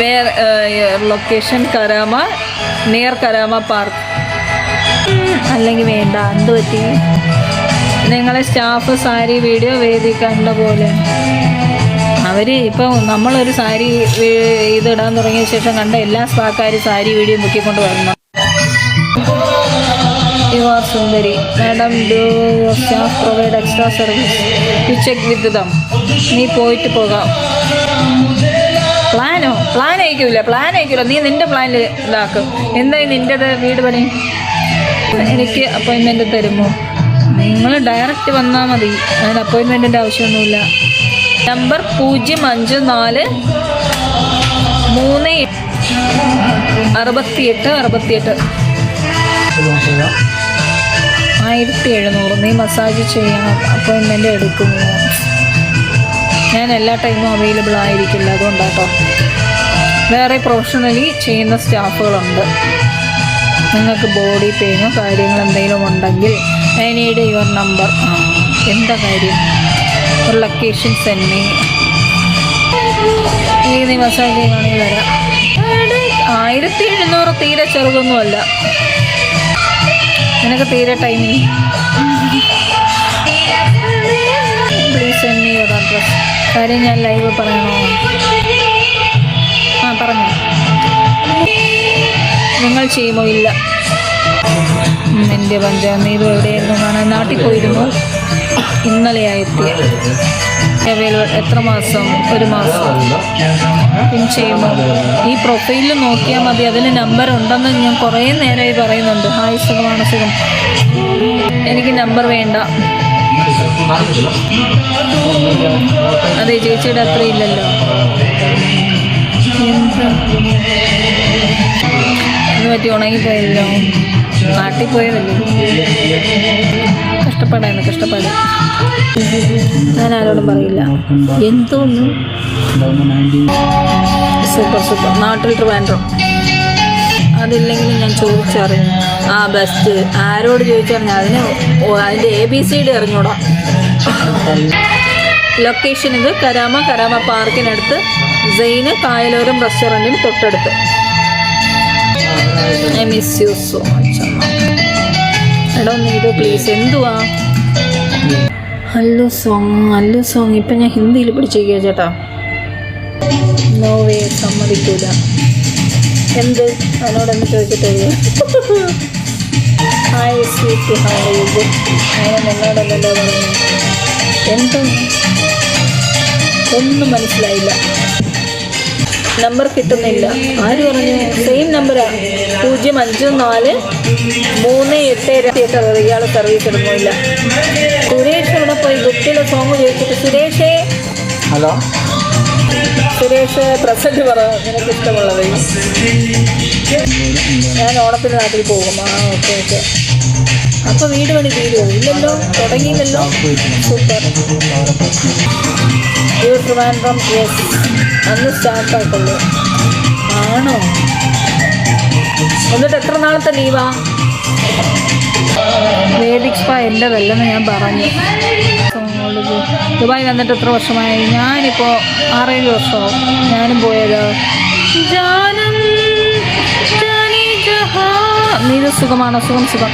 Where location Karama near Karama park അല്ലെങ്കിൽ വേണ്ട എന്ത് പറ്റി? നിങ്ങളെ സ്റ്റാഫ് സാരി വീഡിയോ വേദി കണ്ട പോലെ. അവർ ഇപ്പോൾ നമ്മളൊരു സാരി ഇതിടാൻ തുടങ്ങിയ ശേഷം കണ്ട എല്ലാ സ്പാക്കാരും സാരി വീഡിയോ മുക്കിക്കൊണ്ട് വരണം you are Sundari madam do staff provide extra service to check with them നീ പോയിട്ട് പോകാം. അയക്കൂല പ്ലാൻ അയക്കൂല നീ നിന്റെ പ്ലാനിൽ ഇതാക്കും. എന്തായി നിന്റെത് വീട് പണി? എനിക്ക് അപ്പോയിൻമെന്റ് തരുമോ? നിങ്ങൾ ഡയറക്റ്റ് വന്നാൽ മതി. അതിന് അപ്പോയിൻമെന്റിന്റെ ആവശ്യമൊന്നുമില്ല. നമ്പർ പൂജ്യം അഞ്ച് നാല് മൂന്ന് അറുപത്തിയെട്ട് അറുപത്തിയെട്ട്. ആയിരത്തി എഴുന്നൂറ്. നീ മസാജ് ചെയ്യണം. അപ്പോയിൻമെന്റ് എടുക്കുന്നു. ഞാൻ എല്ലാ ടൈമും അവൈലബിൾ ആയിരിക്കില്ല. അതുകൊണ്ടാട്ടോ. വേറെ പ്രൊഫഷണലി ചെയ്യുന്ന സ്റ്റാഫുകളുണ്ട്. നിങ്ങൾക്ക് ബോഡി പെയിനോ കാര്യങ്ങൾ എന്തെങ്കിലും ഉണ്ടെങ്കിൽ ഐ നീഡ് യുവർ നമ്പർ എന്താ കാര്യം? ഒരു ലൊക്കേഷൻ സെൻഡ് ഈ നീ മസാജ് ചെയ്യുകയാണെങ്കിൽ വരാം. ആയിരത്തി എഴുന്നൂറ് തീരെ ചെറുതൊന്നുമല്ല. നിനക്ക് തീരെ timing please send me your address കാര്യം ഞാൻ ലൈവ് പറയണോ പറഞ്ഞു. നിങ്ങൾ ചെയ്യുമോ ഇല്ല? എന്റെ പഞ്ചായത്ത് നീതു എവിടെയായിരുന്നു കാണാൻ? നാട്ടിൽ പോയിരുന്നു. ഇന്നലെയായി എത്ര മാസം? ഒരു മാസം. പിൻ ചെയ്യുമോ? ഈ പ്രൊഫൈലിൽ നോക്കിയാൽ മതി. അതിൽ നമ്പർ ഉണ്ടെന്ന് ഞാൻ കുറേ നേരമായി പറയുന്നുണ്ട്. ഹായ് സുഖമാണ്? സുഖം. എനിക്ക് നമ്പർ വേണ്ട. അതെ ചേച്ചിയുടെ അത്ര ഇല്ലല്ലോ. പറ്റി ഉണങ്ങിപ്പോയല്ലോ. നാട്ടിൽ പോയതല്ലേ? കഷ്ടപ്പാടായിരുന്നു കഷ്ടപ്പാട്. ഞാൻ ആരോടും പറയില്ല. എന്തോന്നു? Super super. നാട്ടിൽ അതില്ലെങ്കിലും ഞാൻ ചോദിച്ചറിഞ്ഞു ആ ബെസ്റ്റ് ആരോട് ചോദിച്ചറിഞ്ഞു അതിന് അതിന്റെ എ ബി സി ഡി അറിഞ്ഞൂടാ. ലൊക്കേഷൻ ഇത് കരാമ കരാമ പാർക്കിനടുത്ത് സെയിന് കായലോരം റെസ്റ്റോറന്റിന് തൊട്ടടുത്ത്. I miss you so much എടാ ഒന്ന് ഇത് പ്ലീസ് എന്തുവാ? Hello song hello song. ഇപ്പം ഞാൻ ഹിന്ദിയിൽ പിടിച്ചേക്കുക ചേട്ടാ. നോ വേ സമ്മതിക്കൂല. എന്ത്? അതിനോടൊന്ന് ചോദിച്ചിട്ടില്ല ഹായ് സ്വീറ്റ് ഹായ് ഗുഡ് അങ്ങനെ നിന്നോടല്ലല്ലോ പറഞ്ഞു എന്താണ്? ഒന്നും മനസ്സിലായില്ല. നമ്പർ കിട്ടുന്നില്ല. ആര് പറഞ്ഞു? സെയിം നമ്പറാണ് പൂജ്യം അഞ്ച് നാല് മൂന്ന് എട്ട് രണ്ട് ഇയാൾ സർവീസ് എടുക്കുന്നില്ല സുരേഷ് അവിടെ പോയി? കുട്ടിയുടെ സോങ് ചോദിച്ചിട്ട് സുരേഷേ. ഹലോ? സുരേഷ് പ്രസന്റ് പറ നിനക്ക് ഇഷ്ടമുള്ളത്. ഞാൻ ഓണത്തിന് നാട്ടിൽ പോകും. ആ ഓക്കെ ഓക്കെ. അപ്പോൾ വീട് പണി തീരുമോ ഇല്ലല്ലോ? തുടങ്ങിയില്ലല്ലോ? സൂപ്പർ. ട്രിവാൻഡ്രം യെസ്. അന്ന് സ്റ്റാർട്ടാക്കുള്ളൂ ആണോ? എന്നിട്ട് എത്ര നാളത്തെ ലീവാ? വേദിക് സ്പാ എന്റെതല്ലെന്ന് ഞാൻ പറഞ്ഞു. ദുബായ് വന്നിട്ട് എത്ര വർഷമായി? ഞാനിപ്പോൾ ആറേഴ് വർഷമാവും ഞാനും പോയത്. നീ സുഖമാണോ? സുഖം സുഖം.